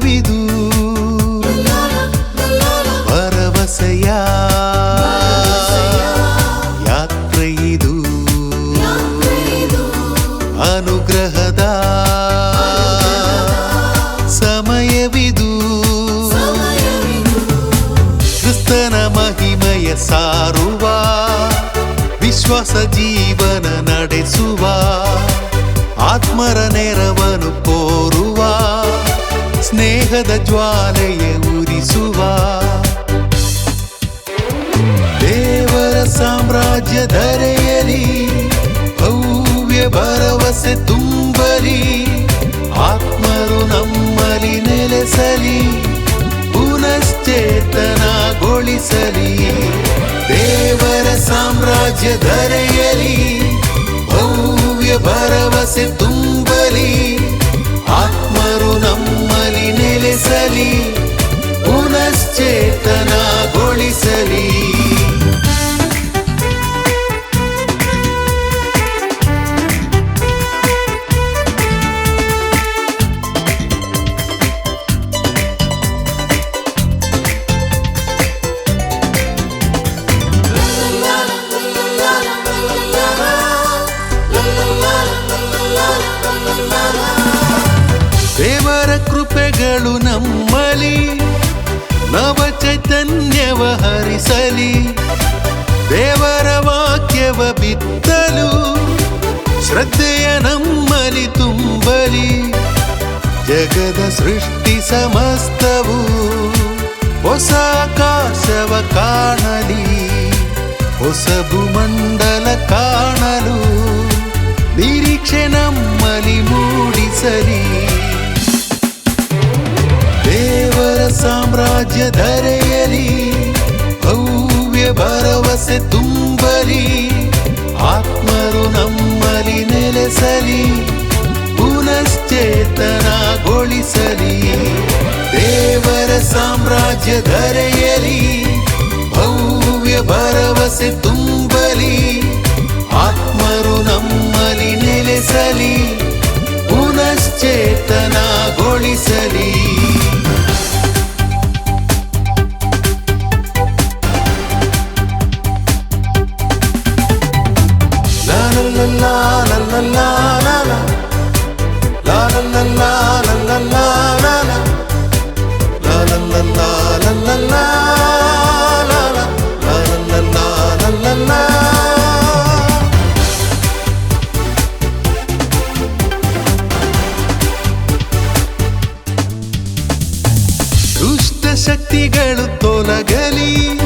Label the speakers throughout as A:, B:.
A: ಸಮಯವಿದು ಭರವಸೆಯ ಯಾತ್ರೆ ಇದು ಅನುಗ್ರಹದ ಸಮಯವಿದು. ಕ್ರಿಸ್ತನ ಮಹಿಮಯ ಸಾರುವ, ವಿಶ್ವಾಸ ಜೀವನ ನಡೆಸುವ, ಆತ್ಮರ ನೆರವನು ಕೋರುವ ಸ್ನೇಹದ ಜ್ವಾಲೆಯ ಉರಿಸುವ ದೇವರ ಸಾಮ್ರಾಜ್ಯ ಧರೆಯಲಿ, ಭವ್ಯ ಭರವಸೆ ತುಂಬಲಿ, ಆತ್ಮರು ನಮ್ಮಲಿ ನೆಲೆಸಲಿ, ಪುನಶ್ಚೇತನಗೊಳಿಸಲಿ. ದೇವರ ಸಾಮ್ರಾಜ್ಯ ಧರೆಯಲಿ, ಭವ್ಯ ಭರವಸೆ ತುಂಬಲಿ ಕೃಪೆಗಳು ನಮ್ಮಲಿ, ನವ ಚೈತನ್ಯವ ಹರಿಸಲಿ, ದೇವರ ವಾಕ್ಯವ ಬಿತ್ತಲು, ಶ್ರದ್ಧೆಯ ನಮ್ಮಲಿ ತುಂಬಲಿ, ಜಗದ ಸೃಷ್ಟಿ ಸಮಸ್ತವು ಹೊಸ ಆಕಾಶವ ಕಾಣಲಿ ಹೊಸ ಭೂಮಂಡಲ ಕಾಣಲು, ನಿರೀಕ್ಷೆ ನಮ್ಮಲಿ ಸಾಮ್ರಾಜ್ಯ ಧರೆಯಲಿ, ಭವ್ಯ ಭರವಸೆ ತುಂಬಲಿ, ಆತ್ಮರು ನಮ್ಮಲಿ ನೆಲೆಸಲಿ, ಪುನಶ್ಚೇತನಗೊಳಿಸಲಿ. La la la la la la ಶಕ್ತಿಗಳು ತೊಲಗಲಿ,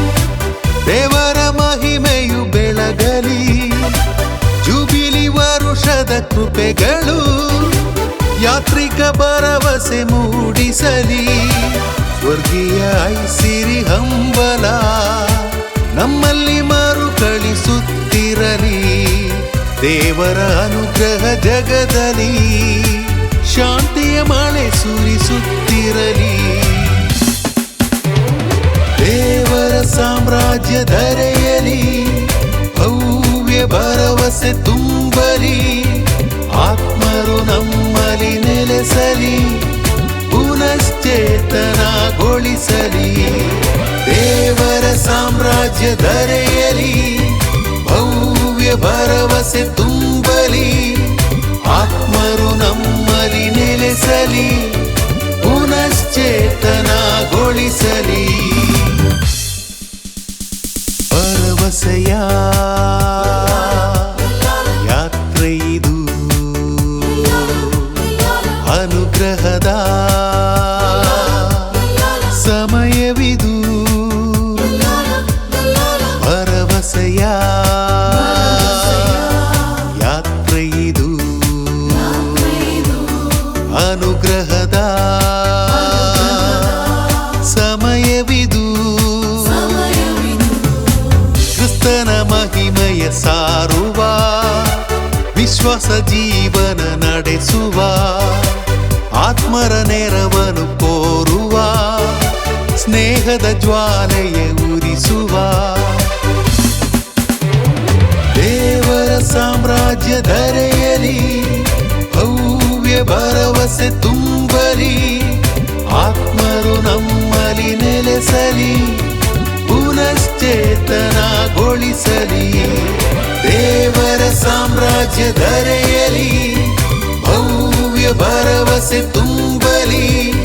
A: ದೇವರ ಮಹಿಮೆಯು ಬೆಳಗಲಿ. ಜುಬಿಲಿ ವರುಷದ ಕೃಪೆಗಳು ಯಾತ್ರಿಕ ಭರವಸೆ ಮೂಡಿಸಲಿ. ಸ್ವರ್ಗೀಯ ಐಸಿರಿ ಹಂಬಲ ನಮ್ಮಲ್ಲಿ ಮರುಕಳಿಸುತ್ತಿರಲಿ. ದೇವರ ಅನುಗ್ರಹ ಜಗದಲ್ಲಿ ಶಾಂತಿಯ ಮಳೆ ಸುರಿಸುತ್ತಿರಲಿ ಸಾಮ್ರಾಜ್ಯ ಧರೆಯಲಿ, ಭವ್ಯ ಭರವಸೆ ತುಂಬಲಿ, ಆತ್ಮರು ನಮ್ಮಲಿ ನೆಲೆಸಲಿ, ಪುನಶ್ಚೇತನಗೊಳಿಸಲಿ. ದೇವರ ಸಾಮ್ರಾಜ್ಯ ಧರೆಯಲಿ, ಭವ್ಯ ಭರವಸೆ ತುಂಬಲಿ, ಆತ್ಮರು ನಮ್ಮಲಿ ನೆಲೆಸಲಿ, ಪುನಶ್ಚೇತನಗೊಳಿಸಲಿ. ಆಸೆಯ ಯಾತ್ರೆ ಇದು ಅನುಗ್ರಹದ ಸಮಯವಿದು ಭರವಸೆಯ ಯಾತ್ರೆ ಇದು ಅನುಗ್ರಹದ ವಿಶ್ವಾಸ ಜೀವನ ನಡೆಸುವ, ಆತ್ಮರ ನೆರವನು ಕೋರುವ, ಸ್ನೇಹದ ಜ್ವಾಲೆಯ ಉರಿಸುವ. ದೇವರ ಸಾಮ್ರಾಜ್ಯ ಧರೆಯಲಿ, ಭವ್ಯ ಭರವಸೆ ತುಂಬಲಿ, ಆತ್ಮರು ನಮ್ಮಲ್ಲಿ ನೆಲೆಸಲಿ. ಸಾಮ್ರಾಜ್ಯ ಧರೆಯಲಿ ಭವ್ಯ ಭರವಸೆ ತುಂಬಲಿ.